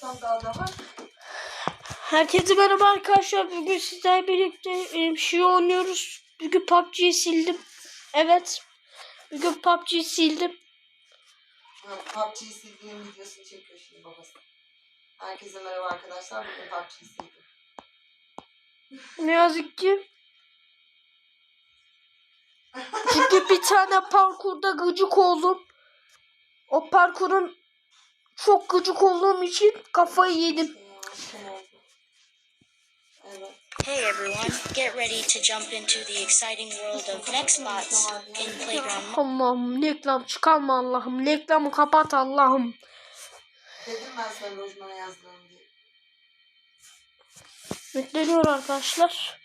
Toplam daha da var. Herkese merhaba arkadaşlar. Bugün sizlerle birlikte e, şey oynuyoruz. Bugün PUBG'yi sildim. Evet. Bugün PUBG'yi sildim. PUBG'yi sildiğim videosunu çekiyor şimdi babası. Herkese merhaba arkadaşlar. Bugün PUBG'yi sildim. Ne yazık ki. Çünkü bir tane parkurda gıcık oldum. O parkurun çok gıcık olduğum için kafayı yedim. Hey everyone, get ready to jump into the exciting world of Nextbots in Playground Allah'ım reklam çıkarma Allah'ım. Reklamı kapat Allah'ım. Dedim ben sana lojmana yazdıralım diye. Yükleniyor arkadaşlar.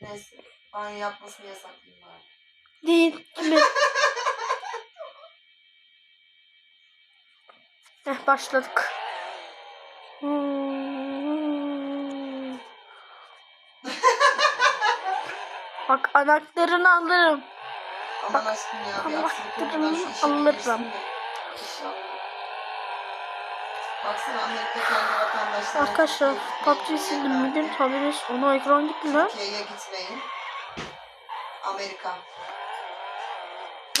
Neyse. Banyo yapmasını yasaklayayım bari. Değil. Kimi? Heh başladık. Hmm. Bak anahtarını alırım. Şu işi alırım. vatandaşlarına... Arkadaşlar PUBG sildim bugün haberiniz ona ekran gitti lan. Türkiye'ye gitmeyin. Amerika.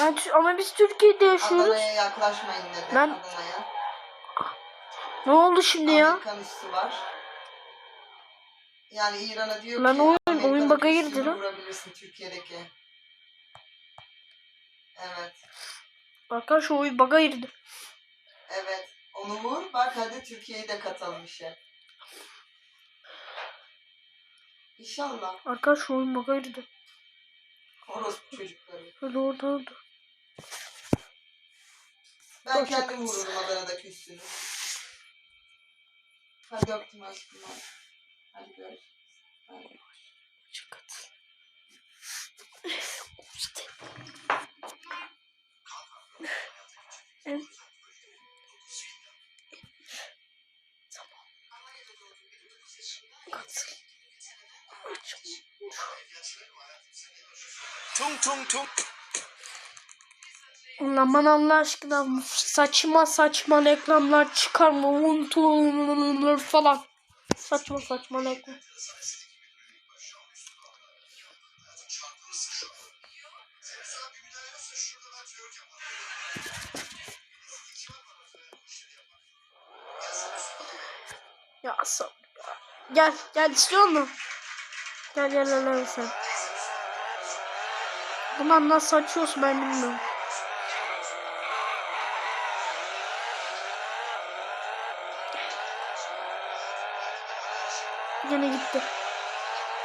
Ben, ama biz Türkiye'de yaşıyoruz. Adana'ya yaklaşmayın dedi. Ben- Adana'ya. Ne oldu şimdi ya? Amerikan üssü var. Yani İran'a diyor Lan ki oyun- Amerika'nın oyun bug'a girdi lan. vurabilirsin Türkiye'deki. Evet. Arkadaşlar oyun baga girdi. Evet. Onu vur. Bak hadi Türkiye'yi de katalım işe. İnşallah. Arkadaşlar oyun baga girdi. Orospu çocukları. Öyle orada oldu. Ben Çok kendim vururum Adana'daki üstünü. Hadi öptüm aşkım. hadi. Görüşürüz. Hadi. İşte. Evet. Tamam. Katıl. Tung tung tung. Aman Allah aşkına saçma saçma reklamlar çıkarma unutulur falan. Saçma saçma reklam. Ya sab Gel gel istiyor musun? Gel gel, gel sen. Bunlar nasıl açıyorsun ben bilmiyorum. Yine gitti.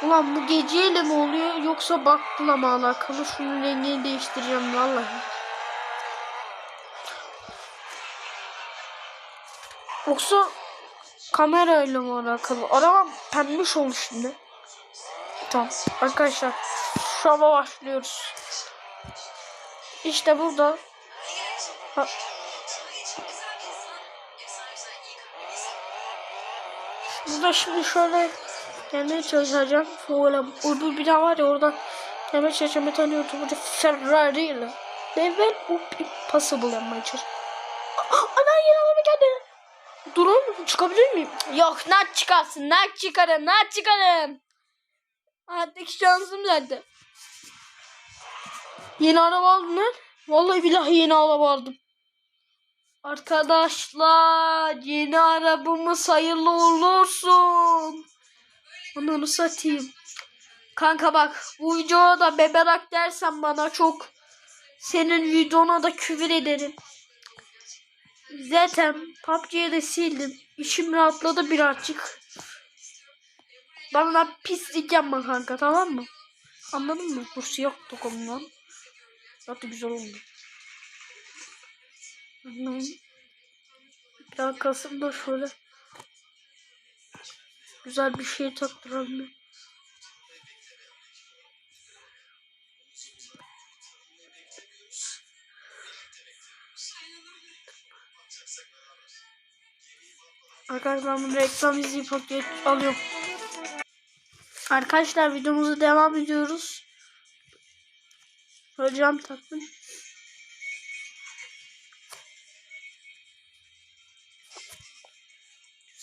Ulan bu geceyle mi oluyor yoksa baktıla mı alakalı? Şunun rengini değiştireceğim vallahi. Yoksa kamerayla mı alakalı? Arabam pembiş oldu şimdi. Tamam arkadaşlar anda başlıyoruz. İşte burada. Ha. Burada şimdi şöyle gelmeye çalışacağım. Şöyle öbür bina var ya orada gelmeye çalışacağım. Bir tane YouTuber'da Ferrari ile. Level up impossible yapmaya çalışacağım. Ana yine araba geldi. Durun çıkabilir miyim? Yok nak çıkarsın nak çıkarım nak çıkarım. Artık şansım zaten. Yeni araba aldım lan. Vallahi billahi yeni araba aldım. Arkadaşlar yeni arabamız hayırlı olsun. Onu satayım. Kanka bak bu videoda da beberak dersen bana çok senin videona da küfür ederim. Zaten PUBG'yi de sildim. İçim rahatladı birazcık. Bana pislik yapma kanka tamam mı? Anladın mı? Bu siyah dokunma. Zaten güzel oldu. Hı. Bir arkasında şöyle güzel bir şey taktıralım. Arkadaşlar ben bunu reklam izleyip paket alıyorum. Arkadaşlar videomuza devam ediyoruz. Hocam taktım.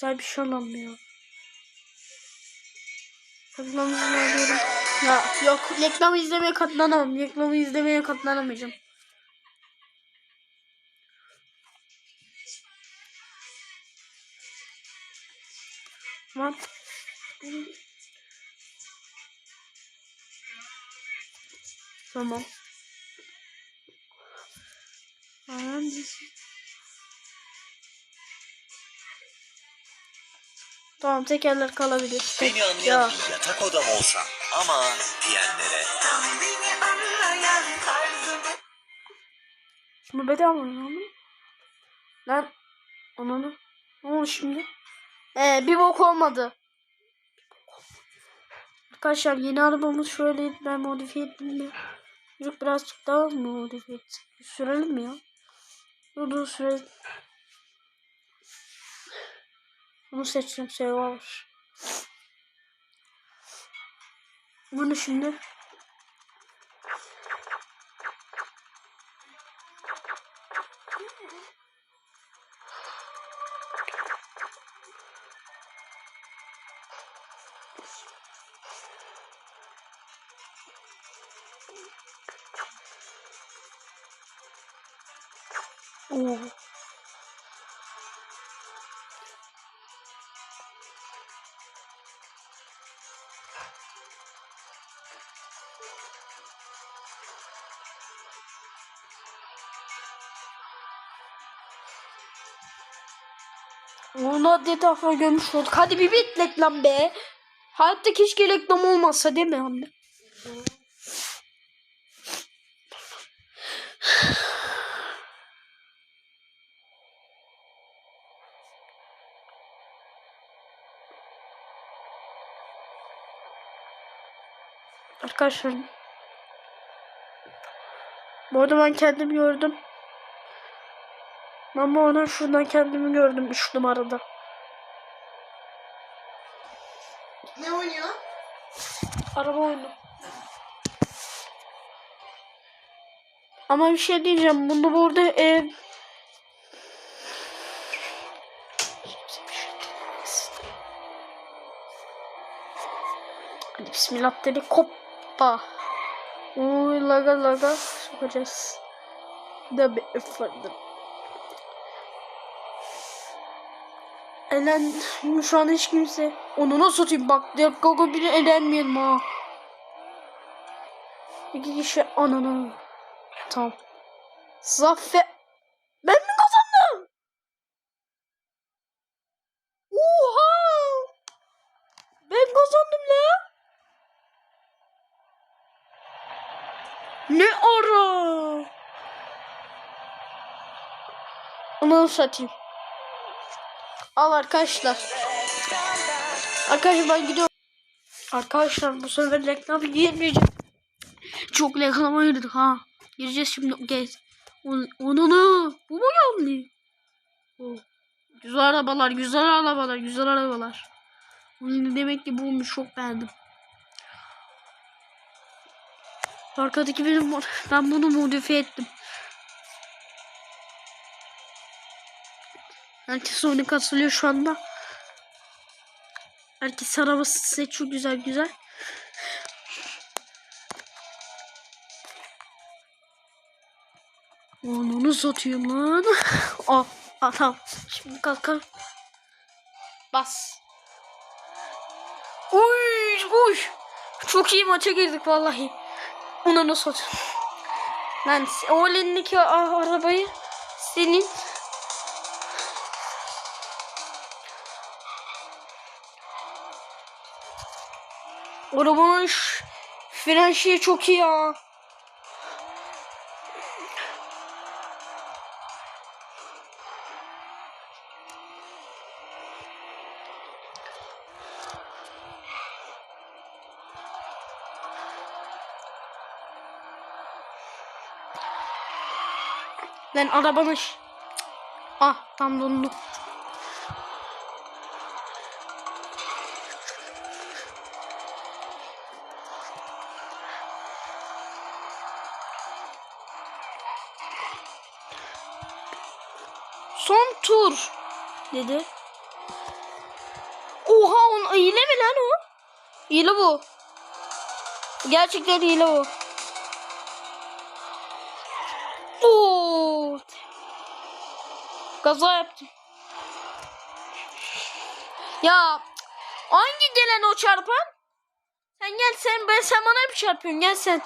Güzel bir şey alalım ya. Reklamı izliyorum. Ya yok reklamı izlemeye katlanamam. Reklamı izlemeye katlanamayacağım. Tamam. Tamam. Tamam. Tamam tekerler kalabilir. Beni anlayan Ya. bir yatak odam olsa ama diyenlere Bunu bedava mı lan? Lan ananı. Ne oldu şimdi? Ee, bir bok olmadı. Arkadaşlar yeni arabamız şöyle ben modifiye ettim de. Çocuk birazcık daha modifiye etsin? Sürelim mi ya? Dur dur sürelim. Bunu seçeceğim Survivor. Bunu şimdi Ona defa görmüş olduk. Hadi bir bit reklam be. Hayatta keşke reklam olmazsa değil mi anne? Arkadaşlar. Bu arada ben kendimi gördüm. Ama oradan şuradan kendimi gördüm 3 numarada. Ne oynuyor? Araba oyunu. Ama bir şey diyeceğim. Bunu burada ev... Hadi bismillah dedi. Koppa. Uy laga laga sokacağız. Da bir efendim. Elen şu an hiç kimse onu nasıl satayım bak Gogo biri elenmeyelim ha. İki kişi ananı. Tamam. Zafer. Ben mi kazandım? Oha! Ben kazandım la. Ne ara? Onu satayım. Al arkadaşlar. Arkadaşlar ben gidiyorum. Arkadaşlar bu sefer reklam yiyemeyeceğim. Çok reklama girdik ha. Gireceğiz şimdi. Gez. Onu ne? Bu mu geldi? Güzel arabalar, güzel arabalar, güzel arabalar. Demek ki bulmuş çok beğendim. Arkadaki benim. Ben bunu modifiye ettim. Herkes oyunu katılıyor şu anda. Herkes arabası seçiyor güzel güzel. Onu satıyor lan. oh, ah, tamam. Şimdi kalk kalk. Bas. Uy, uy. Çok iyi maça girdik vallahi. Onu nasıl satıyor? Lan o elindeki arabayı senin Arabanın fren şeyi çok iyi ya. Lan arabanın Ah tam dondu. Dedi. Oha on hile mi lan o? Hile bu. Gerçekten hile bu. Oo. Gaza yaptım. Ya hangi gelen o çarpan? Sen gel sen ben sen bana bir çarpıyorsun gel sen.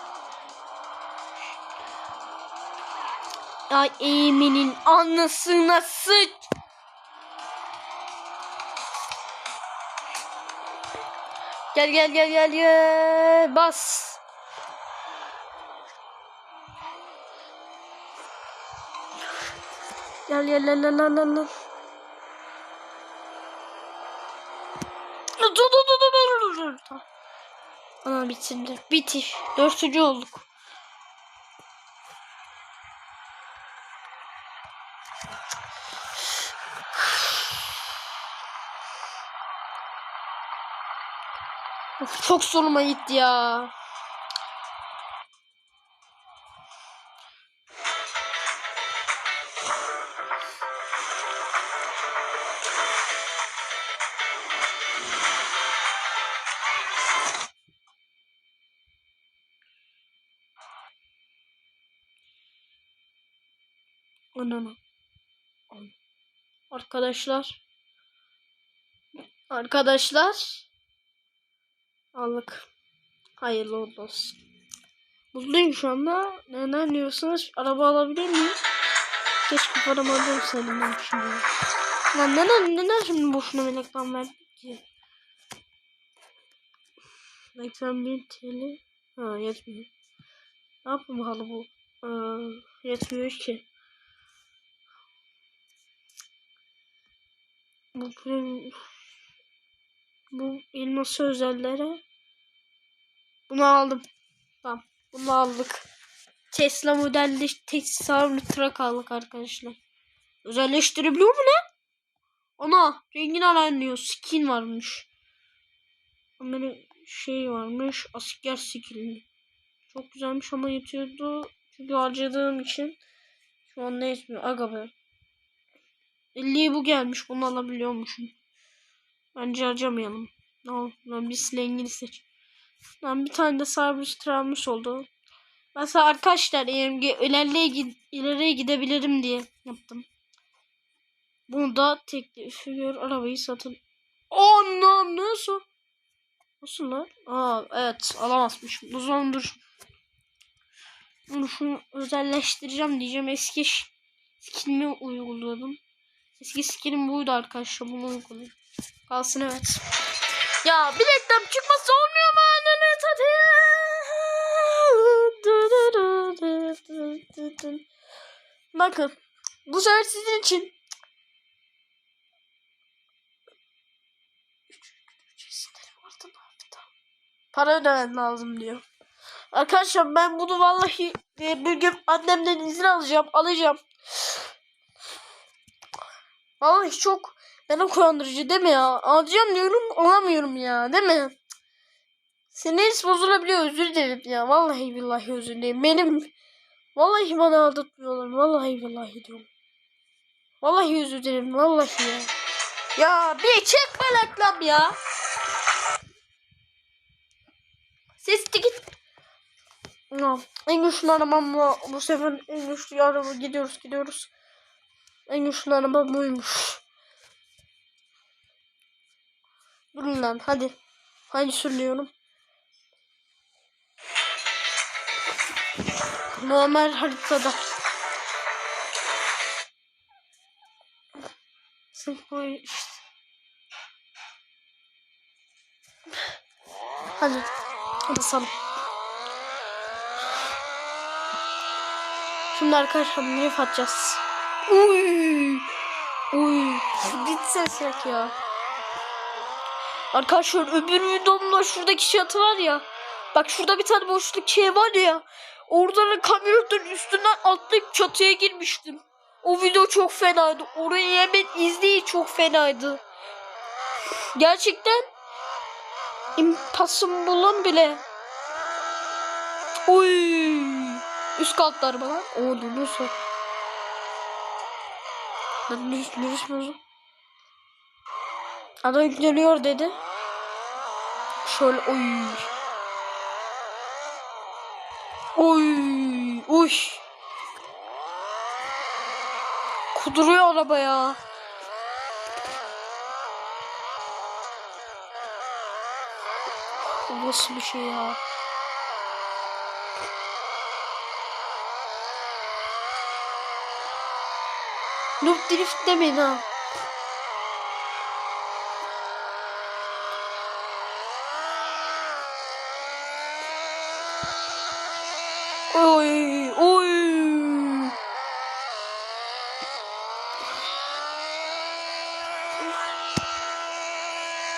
Ay Emin'in anasına sıç. Gel gel gel gel gel. Bas. Gel gel gel gel gel gel. Dur dur dur dur dur dur. Ana bitirdi. Bitir. Dördüncü olduk. Çok zoruma gitti ya. Ananı. An- Arkadaşlar. Arkadaşlar. Allık. Hayırlı olsun. Mutluyum şu anda. Neden diyorsanız araba alabilir miyim? Keşke paramı alsaydım ben şimdi. Lan neden, neden şimdi boşuna melekten verdik ki? 81 TL. Ha yetmiyor. Ne yapayım halı bu? Aa, yetmiyor ki. Bu benim bu elması özellere bunu aldım. Tamam. Bunu aldık. Tesla modelli Tesla trak aldık arkadaşlar. Özelleştirebiliyor mu ne? Ana rengini aranlıyor. Skin varmış. Böyle şey varmış. Asker skinli. Çok güzelmiş ama yetiyordu. Çünkü harcadığım için şu an ne yetmiyor. Aga be. 50'ye bu gelmiş. Bunu alabiliyormuşum. Bence harcamayalım. Al, lan bir slangini seç. Lan bir tane de Cerberus travmış oldu. Mesela arkadaşlar EMG ileriye, ileriye gidebilirim diye yaptım. Bunu da teklif ediyor. Arabayı satın. Anam nasıl? Nasıl lan? Aa evet alamazmışım. O zaman. Bunu şunu özelleştireceğim diyeceğim. Eski skinimi uyguladım. Eski skinim buydu arkadaşlar. Bunu uygulayayım. Kalsın evet. Ya bir çıkması olmuyor mu? Ananı satayım. Bakın. Bu sefer sizin için. Para ödemen lazım diyor. Arkadaşlar ben bunu vallahi e, bir gün annemden izin alacağım. Alacağım. Vallahi çok bana uyandırıcı değil mi ya? Alacağım diyorum alamıyorum ya değil mi? Siniriniz bozulabiliyor özür dilerim ya. Vallahi billahi özür dilerim. Benim vallahi bana aldatmıyorlar. Vallahi billahi diyorum. Vallahi özür dilerim. Vallahi ya. Ya bir çekme reklam ya. Ses de git. Ya, en güçlü arabamla bu sefer en güçlü araba gidiyoruz gidiyoruz. En güçlü araba buymuş. Durun lan hadi. Hadi sürüyorum. Normal haritada. Sırf bu. Hadi. Sana. Şimdi arkadaşlar drift atacağız. Uy. Uy. Yak ya. Arkadaşlar öbür videomda şuradaki çatı var ya. Bak şurada bir tane boşluk şey var ya. Oradan kamyonun üstünden atlayıp çatıya girmiştim. O video çok fenaydı. Orayı hemen izleyin çok fenaydı. Gerçekten impossible'ın bile. Oy. Üst katlar bana. Oo nasıl? Nüfus nüfus bozu. Ada yükleniyor dedi. Şöyle oy. Oy. Uy. Kuduruyor araba ya. Bu nasıl bir şey ya? Noob drift demeyin ha. Oy oy.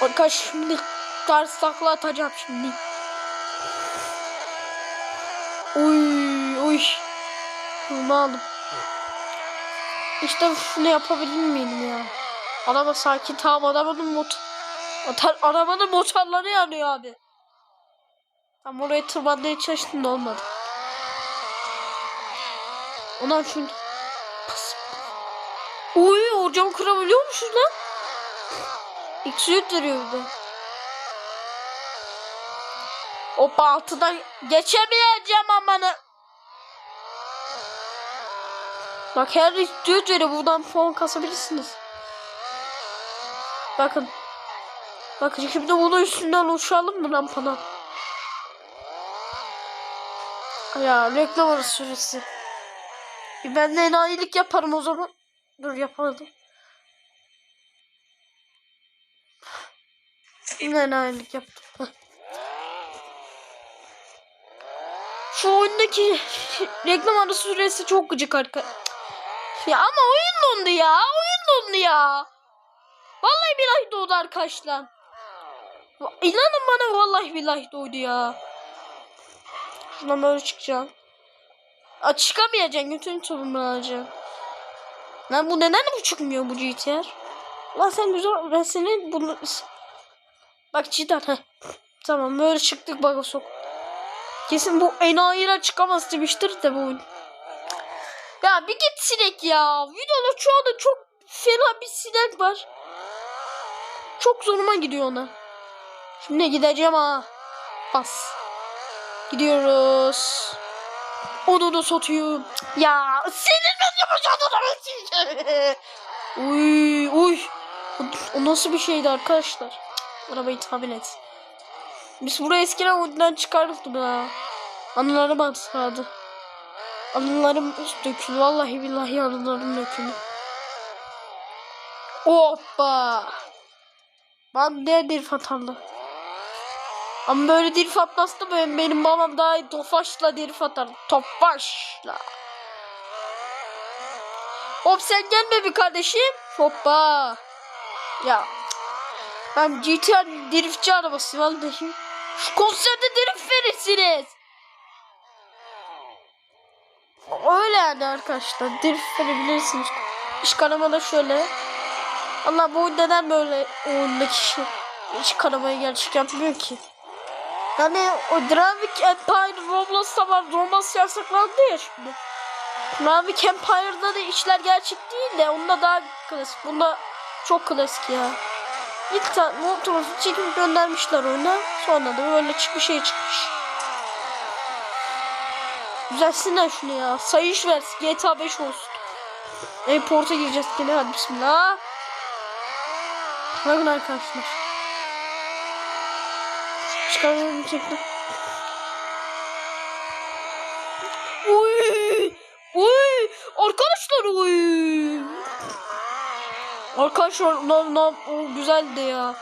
Arkadaş şimdi ters takla atacağım şimdi. Oy oy. Bunu aldım. İşte şunu yapabilir miyim ya? Araba sakin tamam arabanın mot Motor, arabanın motorları yanıyor abi. Tam oraya tırmanmaya çalıştım da olmadı. Ondan Pıs. Uy o camı kırabiliyormuşuz lan. X veriyor bir de. Hoppa altından geçemeyeceğim amanı. Bak her düğüt veriyor buradan puan kasabilirsiniz. Bakın. Bakın şimdi bunu üstünden uçalım mı rampadan? Ya reklam arası süresi. Ben de enayilik yaparım o zaman. Dur yapamadım. Yine enayilik yaptım. Heh. Şu oyundaki reklam arası süresi çok gıcık arka. Ya ama oyun dondu ya. Oyun dondu ya. Vallahi billahi doğdu arkadaşlar. İnanın bana vallahi billahi doğdu ya. Şuradan böyle çıkacağım. Aa, çıkamayacaksın. Götünü topunu alacaksın. Lan bu neden bu çıkmıyor bu GTR? Lan sen güzel ben seni bunu... Bak cidden heh. Tamam böyle çıktık bak sok. Kesin bu enayiler çıkamaz demiştir de bu. Ya bir git sinek ya. Videoda şu anda çok fena bir sinek var. Çok zoruma gidiyor ona. Şimdi gideceğim ha. Bas. Gidiyoruz. Onu da satıyorum. Ya senin nasıl Uy uy. O, o nasıl bir şeydi arkadaşlar? Arabayı tahmin et. Biz buraya eskiden oyundan çıkardık da. Anılarım atladı. Anılarım döküldü. Vallahi billahi anılarım döküldü. Hoppa. Ben ne dil atarlı. Ama böyle dil atmazdı benim, benim babam daha iyi tofaşla dil atar. Tofaşla. Hop sen gelme bir kardeşim. Hoppa. Ya. Ben GTR driftçi arabası vallahi. Konserde drift verirsiniz. Öyle yani arkadaşlar. Drift verebilirsiniz. İş kanamada şöyle. Allah bu neden böyle oyundaki şey hiç gerçek yapmıyor ki. Yani o Dravik Empire Roblox'ta var. Roblox yasaklandı ya şimdi. Dravik Empire'da da işler gerçek değil de onda daha klasik. Bunda çok klasik ya. İlk tane fotoğrafı çekip göndermişler oyuna. Sonra da böyle çıkmış şey çıkmış. Düzelsinler şunu ya. Sayış versin. GTA 5 olsun. E-port'a gireceğiz gene hadi bismillah. Bakın arkadaşlar. Çıkarıyorum çektim. Uy! Uy! Arkadaşlar uy! Arkadaşlar lan lan o güzeldi ya.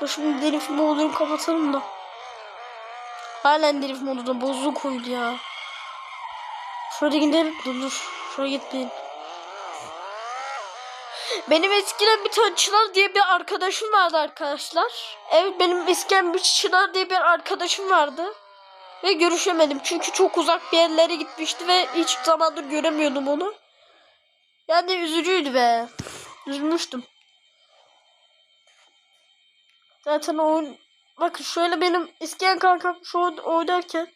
Ya Şimdi delif modunu kapatalım da. Halen delif modunda bozuk oydu ya. Şöyle gidelim. Dur dur. Şöyle gitmeyin. Benim eskiden bir tane Çınar diye bir arkadaşım vardı arkadaşlar. Evet benim eskiden bir Çınar diye bir arkadaşım vardı. Ve görüşemedim çünkü çok uzak bir yerlere gitmişti ve hiç zamandır göremiyordum onu. Yani üzücüydü be. Üzmüştüm. Zaten oyun... Bakın şöyle benim isteyen kankam şu oynarken...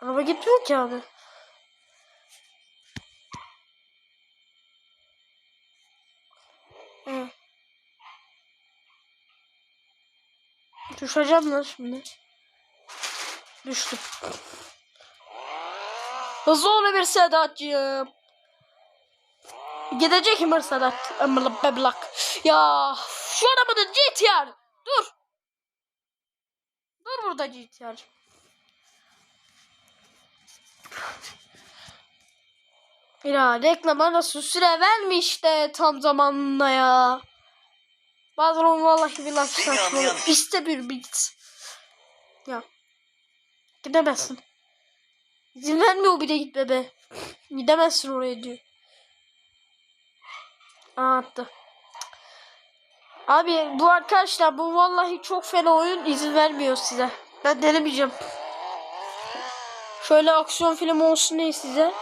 Araba gitmiyor ki abi. Evet. Düşeceğim lan şimdi. Düştüm. Hızlı ol bir Sedat'cığım. Gidecek mi Sedat? Emre beblak. Ya şu arabanın GTR. Dur. Dur burada GTR. Ya reklama nasıl süre vermiş de tam zamanında ya. Bazen vallahi billahi Beni saçma. anlayan- İşte bir bit. Ya. Gidemezsin. İzin vermiyor bir de git bebe. Gidemezsin oraya diyor. Aa attı. Abi bu arkadaşlar bu vallahi çok fena oyun izin vermiyor size. Ben denemeyeceğim. Şöyle aksiyon filmi olsun ne size.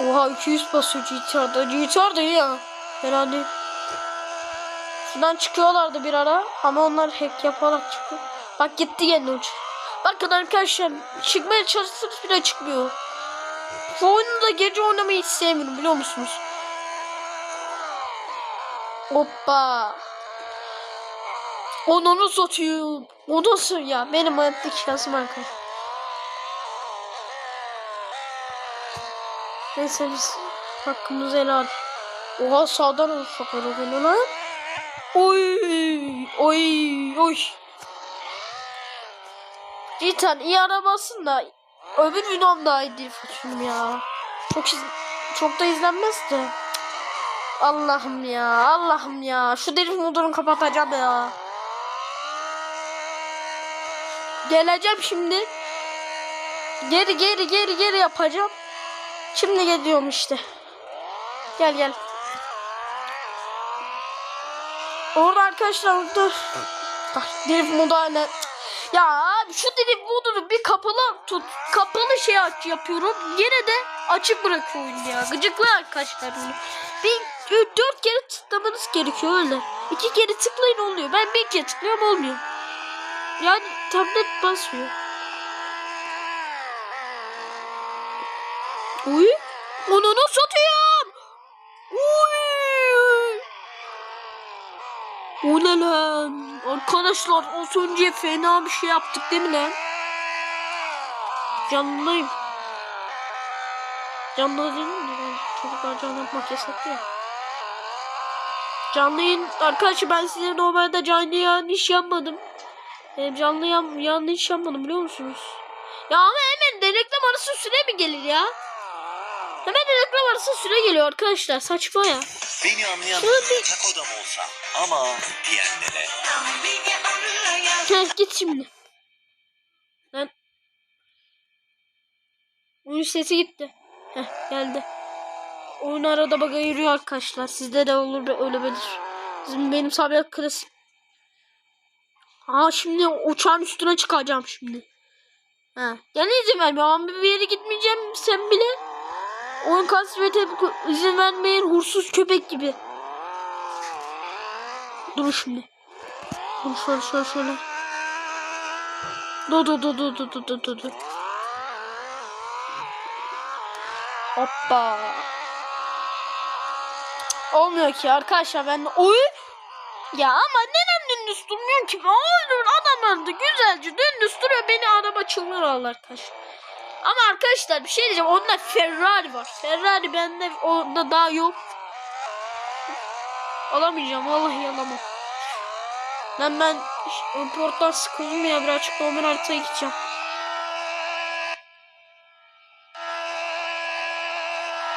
Oha 200 basıyor GTR'da. GTR da iyi ya. Değil. Şuradan çıkıyorlardı bir ara ama onlar hack yaparak çıkıyor. Bak gitti gene uç. Bakın arkadaşlar çıkmaya çalışsanız bile çıkmıyor. Bu oyunu da gece oynamayı hiç sevmiyorum biliyor musunuz? Hoppa. Onu satıyor. O nasıl ya? Benim hayattaki şansım arkadaşlar. Neyse biz hakkımızı helal. Oha sağdan olsak arabanı lan. Oy oy oy. Cidden iyi arabasın da öbür Yunan daha iyi değil film ya. Çok çok da izlenmez de. Allah'ım ya Allah'ım ya. Şu deri modunu kapatacağım ya. Geleceğim şimdi. Geri geri geri geri yapacağım. Şimdi geliyorum işte. Gel gel. Orada arkadaşlar dur. Bak drift modu hala. Ya abi şu drift modunu bir kapalı tut. Kapalı şey aç yapıyorum. Yine de açık bırakıyor oyunu ya. Gıcıklı arkadaşlar bunu. Bir ü- dört kere tıklamanız gerekiyor öyle. İki kere tıklayın oluyor. Ben bir kere tıklıyorum olmuyor. Yani tablet basmıyor. Uy. Onu nasıl satıyorum? Uy. O ne lan? Arkadaşlar az önce fena bir şey yaptık değil mi lan? Canlıyım. Canlı değil mi? Çocuklar canlı yapmak yasak ya. Canlı yayın arkadaşlar ben size normalde canlı yayın iş yapmadım. Benim canlı yan, yanlış yapmadım biliyor musunuz? Ya ama hemen de reklam arası süre mi gelir ya? Hemen de reklam arası süre geliyor arkadaşlar saçma ya. Beni anlayan yatak odam olsa ama diyenlere git şimdi. Lan. Oyun sesi gitti. Heh, geldi. Oyun arada baga yürüyor arkadaşlar. Sizde de olur be öyle belir. Bizim benim sabit klasik. Aa şimdi uçağın üstüne çıkacağım şimdi. Ha, gene izin vermiyor. Ama bir yere gitmeyeceğim sen bile. Oyun kasvete izin vermeyin hursuz köpek gibi. Dur şimdi. Dur şöyle şöyle şöyle. Dur dur dur dur dur dur dur dur. Hoppa. Olmuyor ki arkadaşlar ben oy ya ama neden dümdüz durmuyor ki? Oğlum adam öldü güzelce dümdüz duruyor beni araba çılgın alır arkadaşlar. Ama arkadaşlar bir şey diyeceğim. Onda Ferrari var. Ferrari bende onda daha yok. Alamayacağım. Vallahi alamam. Lan ben porttan sıkıldım ya birazcık normal haritaya gideceğim.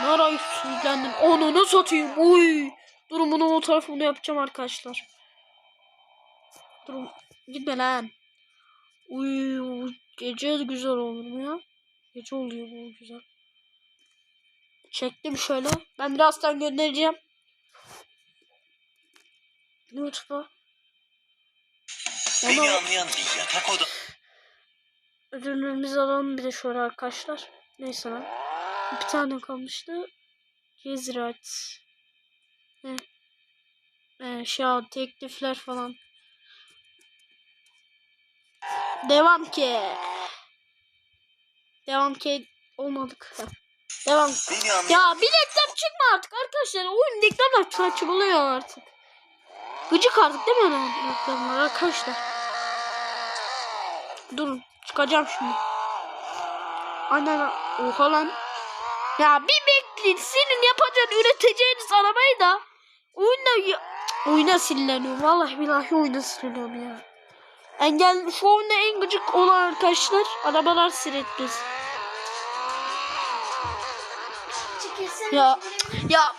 Ne ara üstsüzlendim. Onu satayım. Uy. Durun bunu o tarafını yapacağım arkadaşlar. Durun. Gitme lan. Uy. Gece güzel olur mu ya? Gece oluyor bu güzel. Çektim şöyle. Ben birazdan göndereceğim. YouTube'a. beni Ona- anlayan bir yatak odam Ödüllerimizi alalım bir de şöyle arkadaşlar. Neyse lan. Bir tane kalmıştı. Gezrat. Ne? Ee, şey teklifler falan. Devam ki. Devam ki olmadık. Devam. Ya bir reklam çıkma artık arkadaşlar. Oyun reklamlar saçmalıyor artık. Gıcık artık değil mi reklamlar arkadaşlar? Durun çıkacağım şimdi. Aynen oha lan. Ya bir bekleyin senin yapacağın üreteceğiniz arabayı da oyuna ya- oyuna sinirleniyorum. Vallahi billahi oyuna sinirleniyorum ya. Engel şu oyunda en gıcık olan arkadaşlar arabalar sinirlenmez. Ya ya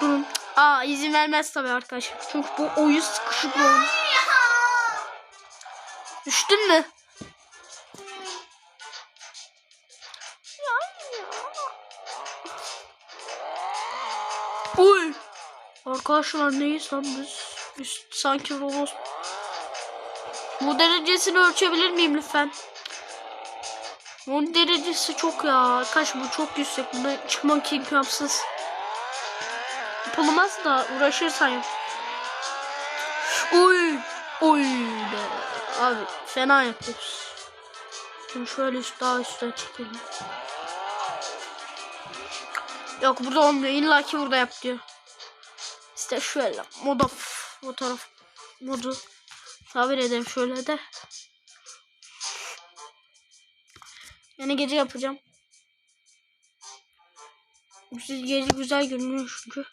Durun. Aa izin vermez tabii arkadaşlar. Çünkü bu oyun sıkışık bir oyun. Düştün mü? Arkadaşlar neyiz lan biz? Biz sanki robot. Bu derecesini ölçebilir miyim lütfen? Onun derecesi çok ya. Arkadaş bu çok yüksek. Buna çıkmak imkansız. Yapılmaz da uğraşırsan yap. Oy. Oy be. Abi fena yapıyoruz. Şimdi şöyle üst daha üstte çekelim. Yok burada olmuyor. İlla ki burada yap diyor. İşte şöyle moda fotoğraf modu tabir edelim şöyle de. Yani gece yapacağım. Siz gece güzel görünüyor çünkü.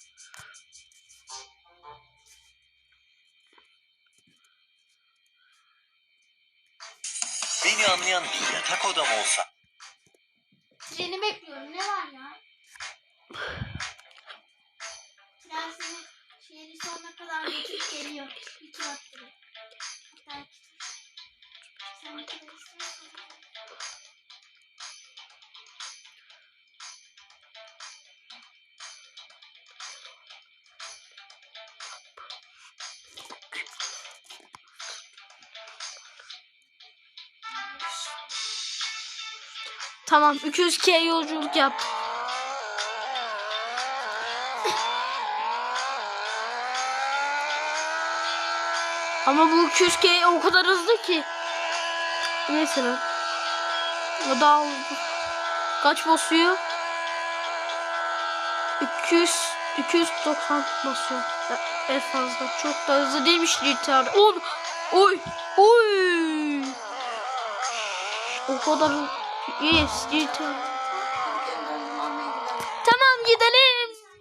beni anlayan bir yatak odam olsa. Treni bekliyorum. Ne var ya? Tren şehrin sonuna kadar geçip geliyor. Tur attırıyor. Hatta iki. Sen istiyorsan. Tamam 200k yolculuk yap. Ama bu 200k o kadar hızlı ki. Mesela. O daha hızlı. Kaç basıyor? 200 290 basıyor. Ya, En fazla. Çok da hızlı değilmiş GTR. 10 Oy! Oy! O kadar Yes, GTR.